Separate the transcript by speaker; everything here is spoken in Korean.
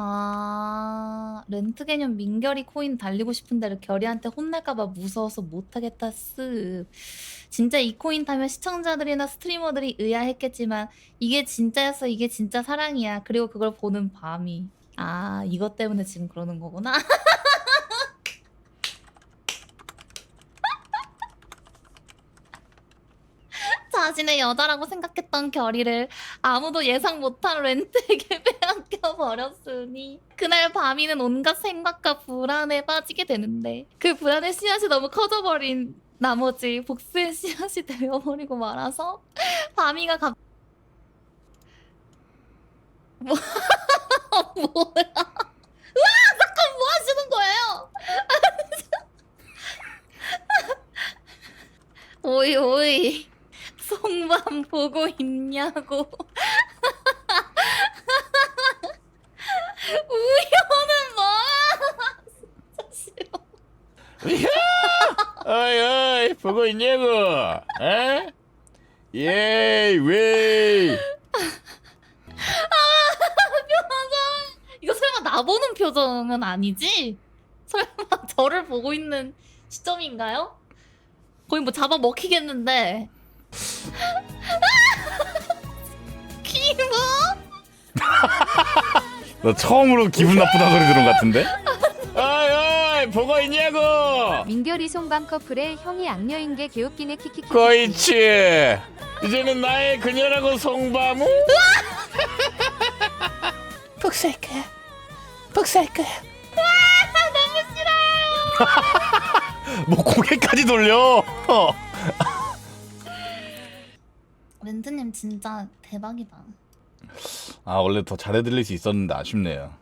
Speaker 1: 아 렌트 개념 민결이 코인 달리고 싶은데 결이한테 혼날까 봐 무서워서 못하겠다 쓱. 진짜 이 코인 타면 시청자들이나 스트리머들이 의아했겠지만 이게 진짜였어 이게 진짜 사랑이야. 그리고 그걸 보는 밤이. 아 이것 때문에 지금 그러는 거구나. 자신의 여자라고 생각했던 결의를 아무도 예상 못한 렌트에게 빼앗겨 버렸으니 그날 밤이는 온갖 생각과 불안에 빠지게 되는데 그 불안의 씨앗이 너무 커져버린 나머지 복수의 씨앗이 되어버리고 말아서 밤이가 갑 뭐 뭐야? 으아 잠깐 뭐 하시는 거예요? 오이 오이 송밤 보고 있냐고 우효는 뭐야 진짜 싫 어
Speaker 2: 어이 어이 보고 있냐고 에? 예이 왜
Speaker 1: 이거 설마 나 보는 표정은 아니지? 설마 저를 보고 있는 시점인가요? 거의 뭐 잡아 먹히겠는데 기모
Speaker 2: 너 처음으로 기분 나쁘다 소리 들은 것 같은데? 어이 보고 있냐고?
Speaker 3: 민결이 송밤 커플의 형이 악녀인 게 개웃기네 키키키
Speaker 2: 거이치. 이제는 나의 그녀라고 송바무
Speaker 1: 복수할 거야 복수할 거야 너무 싫어요.
Speaker 2: 뭐 고개까지 돌려. 어.
Speaker 1: 렌트님 진짜 대박이다.
Speaker 2: 아 원래 더 잘해 들릴 수 있었는데 아쉽네요